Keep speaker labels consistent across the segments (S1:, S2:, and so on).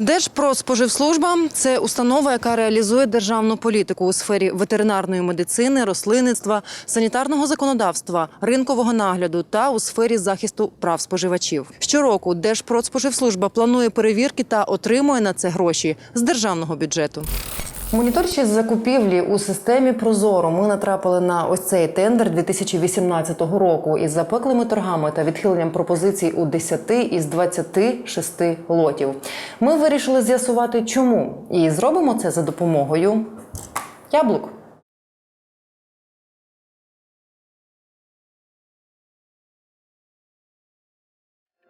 S1: Держпродспоживслужба – це установа, яка реалізує державну політику у сфері ветеринарної медицини, рослинництва, санітарного законодавства, ринкового нагляду та у сфері захисту прав споживачів. Щороку Держпродспоживслужба планує перевірки та отримує на це гроші з державного бюджету. Моніторчі закупівлі у системі Прозоро ми натрапили на ось цей тендер 2018 року із запеклими торгами та відхиленням пропозицій у 10 із 26 лотів. Ми вирішили з'ясувати, чому, і зробимо це за допомогою яблук.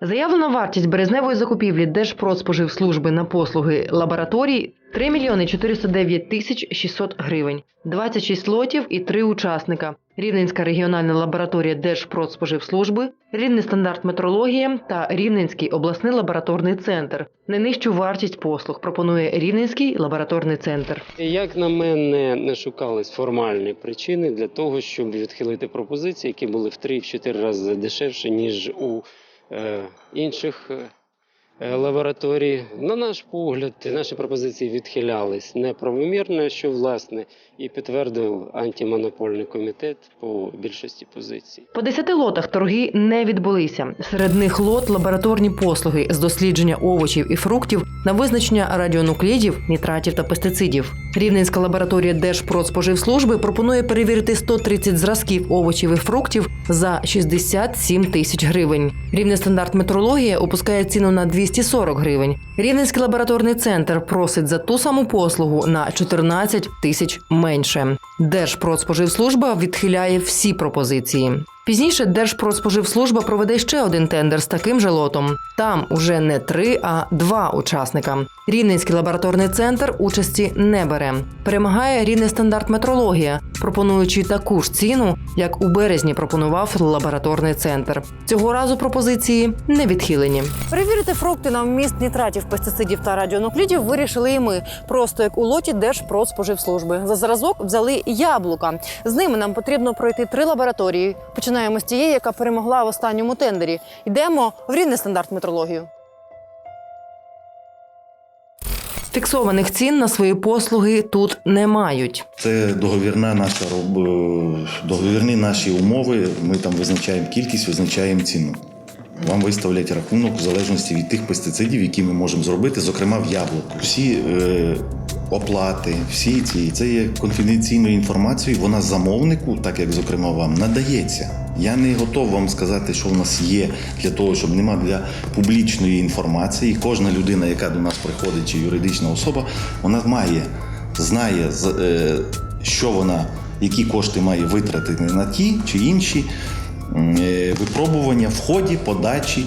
S1: Заявлена вартість березневої закупівлі Держпродспоживслужби на послуги лабораторій 3 мільйони 409 тисяч 600 гривень, 26 лотів і 3 учасника. Рівненська регіональна лабораторія Держпродспоживслужби, Рівний стандарт метрологія та Рівненський обласний лабораторний центр. Найнижчу вартість послуг пропонує Рівненський лабораторний центр.
S2: Як на мене, не шукались формальні причини для того, щоб відхилити пропозиції, які були в 3-4 рази дешевше, ніж у інших е, лабораторій. На наш погляд, наші пропозиції відхилялись неправомірно, що власне і підтвердив антимонопольний комітет по більшості позицій.
S1: По 10 лотах торги не відбулися. Серед них лот лабораторні послуги з дослідження овочів і фруктів на визначення радіонуклідів, нітратів та пестицидів. Рівненська лабораторія Держпродспоживслужби пропонує перевірити 130 зразків овочів і фруктів за 67 тисяч гривень. Рівний стандарт метрологія опускає ціну на 240 гривень. Рівненський лабораторний центр просить за ту саму послугу на 14 тисяч менше. Держпродспоживслужба відхиляє всі пропозиції. Пізніше Держпродспоживслужба проведе ще один тендер з таким же лотом. Там уже не три, а два учасника. Рівненський лабораторний центр участі не бере. Перемагає рівний стандарт метрологія, пропонуючи таку ж ціну, як у березні пропонував лабораторний центр. Цього разу пропозиції не відхилені. Перевірити фрукти на вміст нітратів, пестицидів та радіонуклідів вирішили і ми, просто як у лоті Держпродспоживслужби. За зразок взяли яблука. З ними нам потрібно пройти три лабораторії. Починаємо з тієї, яка перемогла в останньому тендері. Йдемо в рівний стандарт метрологію. Фіксованих цін на свої послуги тут не мають.
S3: Це договірна наша роб- е, договірні наші умови. Ми там визначаємо кількість, визначаємо ціну. Вам виставлять рахунок в залежності від тих пестицидів, які ми можемо зробити, зокрема в яблуку. Всі е, оплати, всі ці це є конфіденційною інформацією. Вона замовнику, так як зокрема вам, надається. Я не готов вам сказати, що в нас є для того, щоб нема для публічної інформації. Кожна людина, яка до нас приходить, чи юридична особа, вона має, знає, е, що вона, які кошти має витратити на ті чи інші е, випробування в ході подачі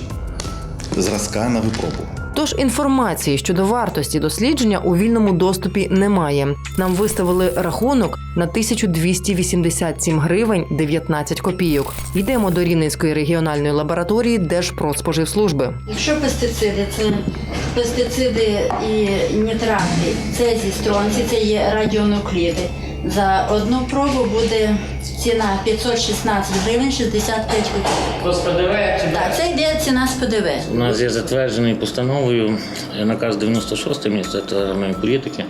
S3: зразка на випробування.
S1: Тож інформації щодо вартості дослідження у вільному доступі немає. Нам виставили рахунок на 1287 гривень 19 копійок. Йдемо до Рівненської регіональної лабораторії Держпродспоживслужби.
S4: Якщо пестициди, це пестициди і нітрати, це зі стронці, це є радіонукліди. За одну пробу буде ціна 516 гривень 65 копійок.
S5: З ПДВ чи
S4: Так, це йде ціна з ПДВ.
S5: У нас є затверджений постановою е, наказ 96 Міністерства моєї політики,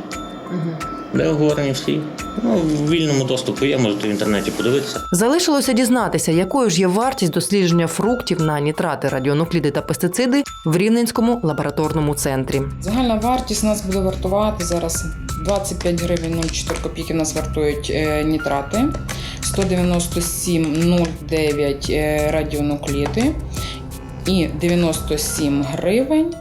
S5: де оговорені всі. Ну, в вільному доступу є, можете в інтернеті подивитися.
S1: Залишилося дізнатися, якою ж є вартість дослідження фруктів на нітрати, радіонукліди та пестициди в Рівненському лабораторному центрі.
S6: Загальна вартість нас буде вартувати зараз 25 гривень 04 копійки. У нас вартують е, нітрати, 197,09 е, радіонукліди і 97 гривень.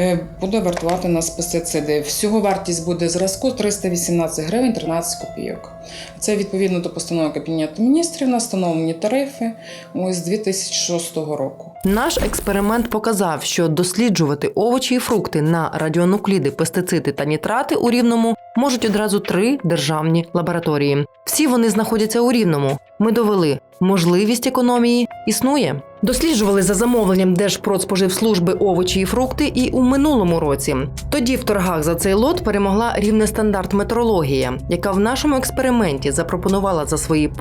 S6: Е, Буде вартувати нас пестициди. Всього вартість буде зразку 318 гривень 13 копійок. Це відповідно до постанови Кабінету міністрів на встановлені тарифи ось з 2006 року.
S1: Наш експеримент показав, що досліджувати овочі і фрукти на радіонукліди, пестициди та нітрати у рівному можуть одразу три державні лабораторії. Всі вони знаходяться у рівному. Ми довели, можливість економії існує. Досліджували за замовленням Держпродспоживслужби овочі і фрукти і у минулому році. Тоді в торгах за цей лот перемогла рівне стандарт метрологія, яка в нашому експерименті запропонувала за свої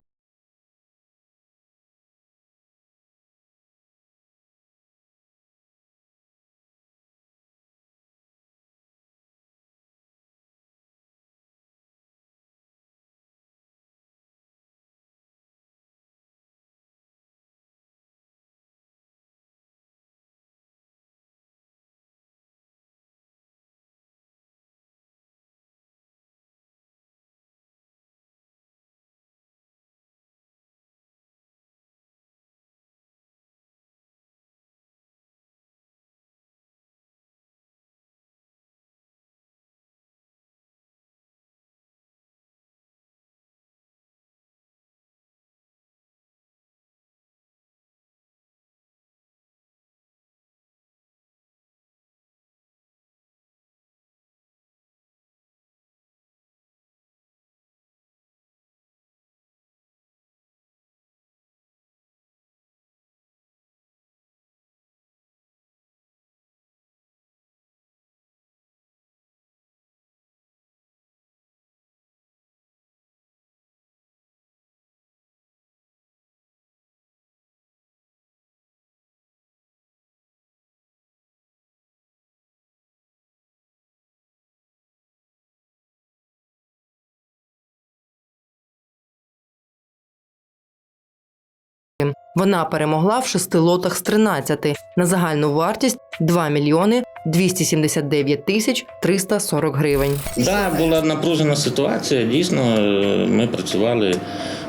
S1: Вона перемогла в шести лотах з 13 на загальну вартість 2 мільйони 279 тисяч 340 гривень.
S5: Так, була напружена ситуація. Дійсно, е, ми працювали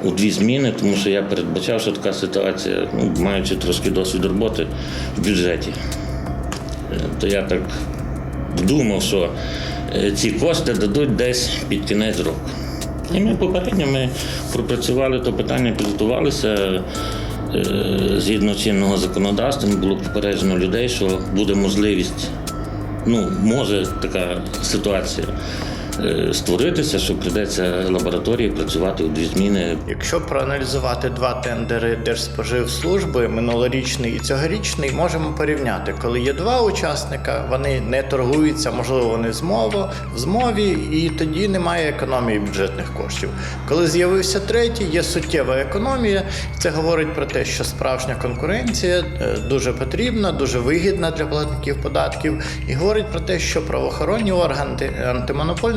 S5: у дві зміни, тому що я передбачав, що така ситуація, ну, маючи трошки досвід роботи в бюджеті. Е, То я так думав, що е, ці кошти дадуть десь під кінець року. І ми попередньо ми пропрацювали то питання, підготувалися. Е, Згідно чинного законодавства, було попереджено людей, що буде можливість ну, може така ситуація створитися, що прийдеться лабораторії працювати у дві зміни.
S7: Якщо проаналізувати два тендери Держспоживслужби, минулорічний і цьогорічний, можемо порівняти, коли є два учасника, вони не торгуються, можливо, вони змово в змові, і тоді немає економії бюджетних коштів. Коли з'явився третій, є суттєва економія. Це говорить про те, що справжня конкуренція е, дуже потрібна, дуже вигідна для платників податків, і говорить про те, що правоохоронні органи,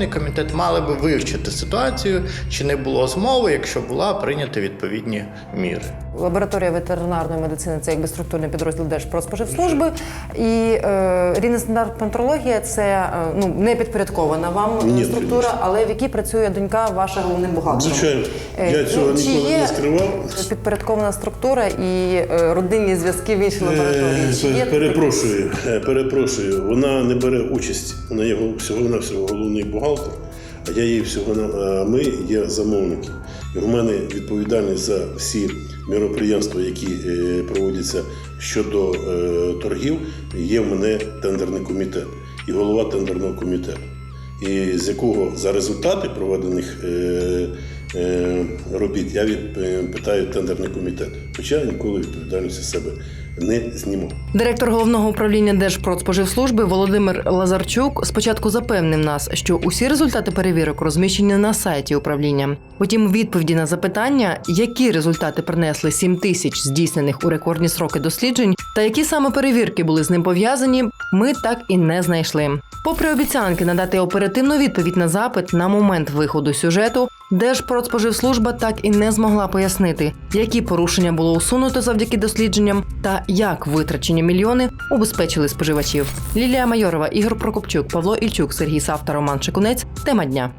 S7: антимонопольний комітет мали би вивчити ситуацію, чи не було змови, якщо була прийняти відповідні міри.
S1: Лабораторія ветеринарної медицини це якби структурний підрозділ Держпродспоживслужби. І е, рівний стандарт пантрологія це е, ну не підпорядкована вам
S8: Ні,
S1: структура,
S8: звісно.
S1: але в якій працює донька ваша головним бухгалтером.
S8: Звичайно,
S1: Е,
S8: я цього
S1: ну,
S8: ніколи
S1: є
S8: не скривав.
S1: Підпорядкована структура і е, родинні зв'язки в іншій лабораторії.
S8: Е,
S1: є
S8: Перепрошую, перепрошую. Вона не бере участь. Вона є всього на всього головний бухгалтер, а я її всього а ми є замовники. І в мене відповідальність за всі міроприємства, які е, проводяться щодо е, торгів, є в мене тендерний комітет і голова тендерного комітету. І з якого за результати проведених е, робіт я питаю тендерний комітет. Хоча ніколи відповідальності себе не знімав.
S1: Директор головного управління Держпродспоживслужби Володимир Лазарчук спочатку запевнив нас, що усі результати перевірок розміщені на сайті управління. Утім, відповіді на запитання, які результати принесли 7 тисяч здійснених у рекордні сроки досліджень, та які саме перевірки були з ним пов'язані, ми так і не знайшли. Попри обіцянки надати оперативну відповідь на запит на момент виходу сюжету, Держпродспоживслужба так і не змогла пояснити, які порушення було усунуто завдяки дослідженням та як витрачені мільйони убезпечили споживачів. Лілія Майорова, Ігор Прокопчук, Павло Ільчук, Сергій Савта, Роман Шикунець. Тема дня.